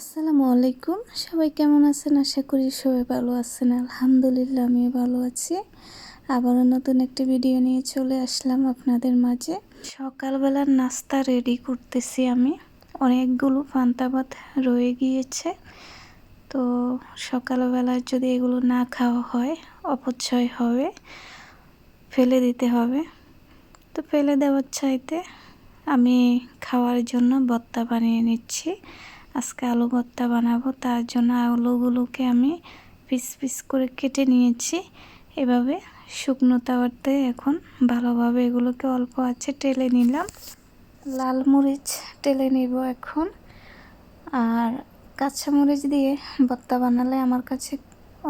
আসসালামু আলাইকুম। সবাই কেমন আছেন? আশা করি সবাই ভালো আছেন। আলহামদুলিল্লাহ আমি ভালো আছি। আবারও নতুন একটি ভিডিও নিয়ে চলে আসলাম আপনাদের মাঝে। সকালবেলার নাস্তা রেডি করতেছি আমি। অনেকগুলো পান্তাবাদ রয়ে গিয়েছে। তো সকালবেলায় যদি এগুলো না খাওয়া হয়, অপচয় হবে, ফেলে দিতে হবে। তো ফেলে দেওয়ার চাইতে আমি খাওয়ার জন্য বত্তা বানিয়ে নিচ্ছি। আজকে আলু ভর্তা বানাবো, তার জন্য আলুগুলোকে আমি পিস পিস করে কেটে নিয়েছি। এভাবে শুকনো তাওয়াতে এখন ভালোভাবে এগুলোকে অল্প আছে টেলে নিলাম। লাল মরিচ টেলে নিব এখন। আর কাঁচামরিচ দিয়ে ভর্তা বানালে আমার কাছে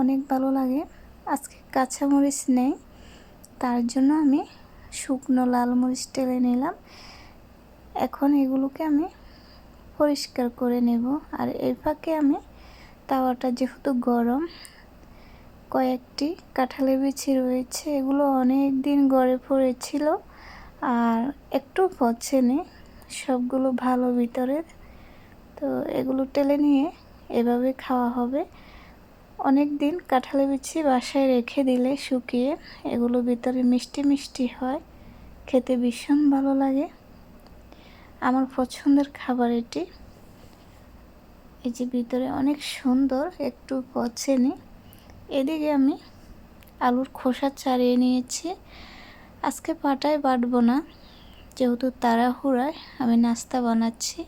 অনেক ভালো লাগে। আজকে কাঁচামরিচ নেই, তার জন্য আমি শুকনো লাল মরিচ টেলে নিলাম। এখন এগুলোকে আমি পরিষ্কার করে নেব। আর এর ফাঁকে আমি তাওয়াটা যেহেতু গরম, কয়েকটি কাঁঠালের বিচি রয়েছে, এগুলো অনেক দিন গড়ে পড়েছিল আর একটু পচেনি, সবগুলো ভালো ভিতরের। তো এগুলো টেলে নিয়ে এভাবে খাওয়া হবে। অনেক দিন কাঁঠালের বিচি বাসায় রেখে দিলে শুকিয়ে এগুলো ভিতরে মিষ্টি মিষ্টি হয়, খেতে ভীষণ ভালো লাগে। আমার পছন্দের খাবার এটি। এই যে ভিতরে অনেক সুন্দর, একটু পচেনি এদিকে আমি আলুর খোসা ছাড়িয়ে নিয়েছি। আজকে পাটায় বাটবো না, যেহেতু তাড়াহুড়ায় আমি নাস্তা বানাচ্ছি।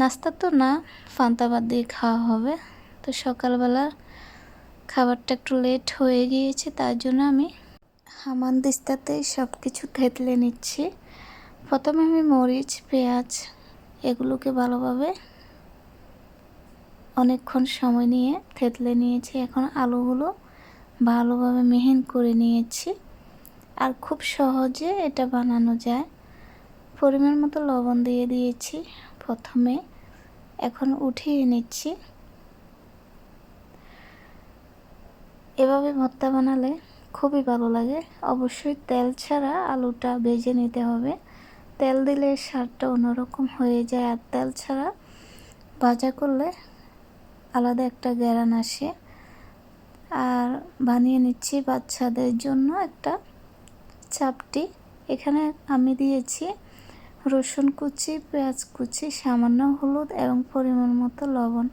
নাস্তা তো না ফান্তাবাদ দিয়ে খাওয়া হবে। তো সকালবেলা খাবারটা একটু লেট হয়ে গিয়েছে, তার জন্য আমি হামান দিস্তাতেই সব কিছু থেতলে নিচ্ছি। প্রথমে আমি মরিচ, পেঁয়াজ এগুলোকে ভালোভাবে অনেকক্ষণ সময় নিয়ে থেতলে নিয়েছি। এখন আলুগুলো ভালোভাবে মেহিন করে নিয়েছি। আর খুব সহজে এটা বানানো যায়। পরিমাণ মতো লবণ দিয়ে দিয়েছি প্রথমে। এখন উঠিয়ে নিচ্ছি। এভাবে ভর্তা বানালে খুবই ভালো লাগে। অবশ্যই তেল ছাড়া আলুটা ভেজে নিতে হবে। তেল দিলে স্বাদটা অন্যরকম হয়ে যায় আর তেল ছাড়া ভাজা করলে আলাদা একটা গ্যারান আসে। আর বানিয়ে নিচ্ছি বাচ্চাদের জন্য একটা চাপটি। এখানে আমি দিয়েছি রসুন কুচি, পেঁয়াজ কুচি, সামান্য হলুদ এবং পরিমাণ মতো লবণ।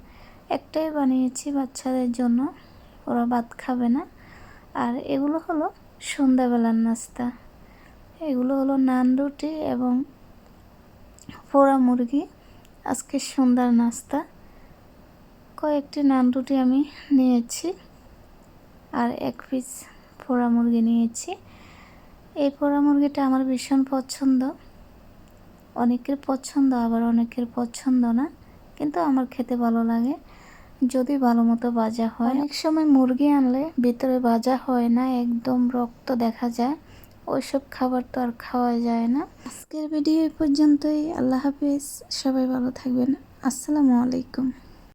একটাই বানিয়েছি বাচ্চাদের জন্য, ওরা ভাত খাবে না। আর এগুলো হলো সন্ধ্যাবেলার নাস্তা। এগুলো হলো নান রুটি এবং পোড়া মুরগি। আজকে সন্ধ্যার নাস্তা। কয়েকটি নান রুটি আমি নিয়েছি আর এক পিস পোড়া মুরগি নিয়েছি। এই পোড়া মুরগিটা আমার ভীষণ পছন্দ। অনেকের পছন্দ, আবার অনেকের পছন্দ না, কিন্তু আমার খেতে ভালো লাগে। যদি ভালো মতো বাজা হয়। অনেক সময় মুরগি আনলে ভিতরে বাজা হয় না, একদম রক্ত দেখা যায়। ওইসব খাবার তো আর খাওয়া যায় না। আজকের ভিডিও এই পর্যন্তই। আল্লাহ হাফিজ। সবাই ভালো থাকবেন। আসসালামু আলাইকুম।